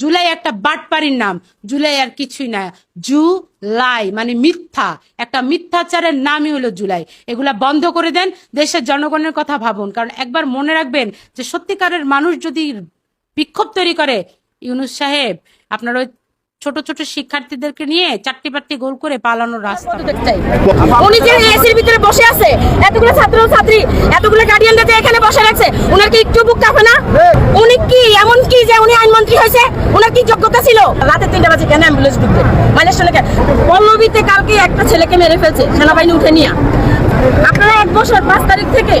জুলাই একটা বাটপাড়ির নাম। জুলাই আর কিছুই না। জুলাই মানে মিথ্যা। একটা মিথ্যাচারের নামই হলো জুলাই। এগুলা বন্ধ করে দেন দেশের জনগণের কথা ভাবুন। কারণ একবার মনে রাখবেন যে সত্যিকারের মানুষ যদি বিক্ষোভ তৈরি করে ইউনুস সাহেব আপনার ওই ছোট ছোট শিক্ষার্থীদেরকে নিয়ে চারটি পাট্টি গোল করে পালানোর রাস্তা। উনি যে এসির ভিতরে বসে আছে এতগুলো ছাত্র ছাত্রী এতগুলো এখানে বসে রাখছে ওনার কি একটু বুক কাঁপে না? উনি কি এমন কি যে উনি আইনমন্ত্রী হয়েছে? কি যোগ্যতা ছিল? রাতে তিনটা বাজে কেন অ্যাম্বুলেন্স ঢুকবে? মানে শুনে কেন পল্লবীতে কালকে একটা ছেলেকে মেরে ফেলছে, সেনাবাহিনী উঠে নিয়ে। আপনারা এক বছর পাঁচ তারিখ থেকে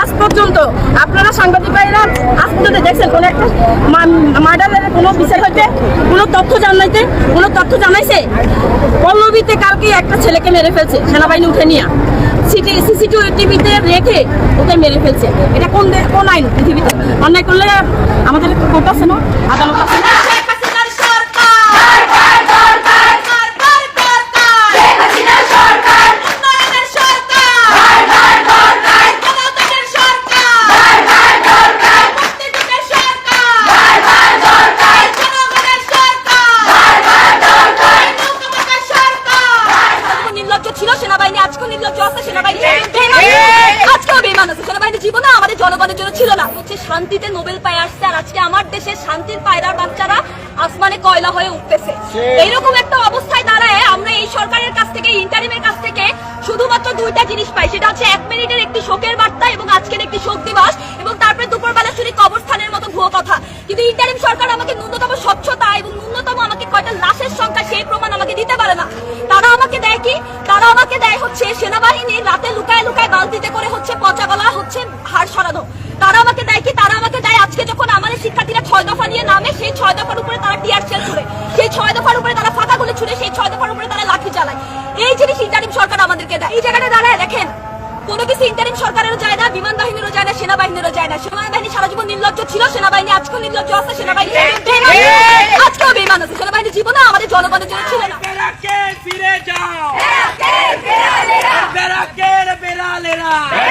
আজ পর্যন্ত আপনারা সাংবাদিক ভাইরা আজ পর্যন্ত দেখছেন কোন একটা মার্ডারের কোনো বিচার হইতে, কোনো তথ্য জানাইতে, কোনো তথ্য জানাইছে? পল্লবীতে কালকে একটা ছেলেকে মেরে ফেলছে, সেনাবাহিনী উঠে নিয়ে। সিটি সিসিটিভি টিভিতে রেখে ওকে মেরে ফেলছে। এটা কোন কোন আইন পৃথিবীতে? অন্যায় করলে আমাদের কোর্ট আছে না? আদালত আছে? নির্লজ্জ ছিল সেনাবাহিনী আজকেও নির্লজ্জ আছে সেনাবাহিনী। আজকেও বেমান আছে সেনাবাহিনী জীবন আমাদের জনগণের জন্য ছিল না। হচ্ছে শান্তিতে নোবেল পায় আসছে আর আজকে আমার দেশের শান্তির পায়রার বাচ্চারা আসমানে কয়লা হয়ে উঠতেছে। এইরকম একটা অবস্থায় দাঁড়ায় আমরা এই সরকারের কাছ থেকে ইন্টারিমের কাছ থেকে শুধুমাত্র দুইটা জিনিস পাই সেটা হচ্ছে এক মিনিটের একটি শোকের বার্তা এবং আজকের একটি শোক দিবস এবং তারপরে দুপুরবেলা শুনি কবরস্থানের মতো ভুয়ো কথা। কিন্তু ইন্টারিম সরকার আমাকে ন্যূনতম স্বচ্ছতা এবং ন্যূনতম আমাকে কয়টা লাশের সংখ্যা সেই প্রমাণ আমাকে দিতে পারে না। তারা আমাকে দেয় কি? হচ্ছে সেনাবাহিনী রাতে লুকায় লুকায় বালতিতে করে হচ্ছে পচা গলা হচ্ছে হাড় সরানো। তারা আমাকে দেয় কি? তারা আমাকে দেয় আজকে যখন আমাদের শিক্ষার্থীরা ছয় দফা নিয়ে নামে সেই ছয় দফার উপরে তারা টিয়ার সেল ছুড়ে সেই ছয় দফার উপরে তারা ফাঁকা গুলো ছুড়ে সেই ছয় দফার উপরে তারা লাঠি চালায়। এই জিনিস ইন্টারিম সরকার আমাদেরকে দেয়। এই জায়গাটা দাঁড়ায় দেখেন। কোনো কিছু ইন্টারিম সরকারেরও যায় না বিমান বাহিনীরও যায় না সেনাবাহিনীরও যায় না। সেনাবাহিনী সারা জীবন নির্লজ্জ ছিল সেনাবাহিনী আজকেও নির্লজ্জ আছে সেনাবাহিনী। আজকেও বেমান আছে। সেনাবাহিনী জীবনে আমাদের জনগণের জন্য ছিল না বেড়াকে ফিরে যাও বেড়াকে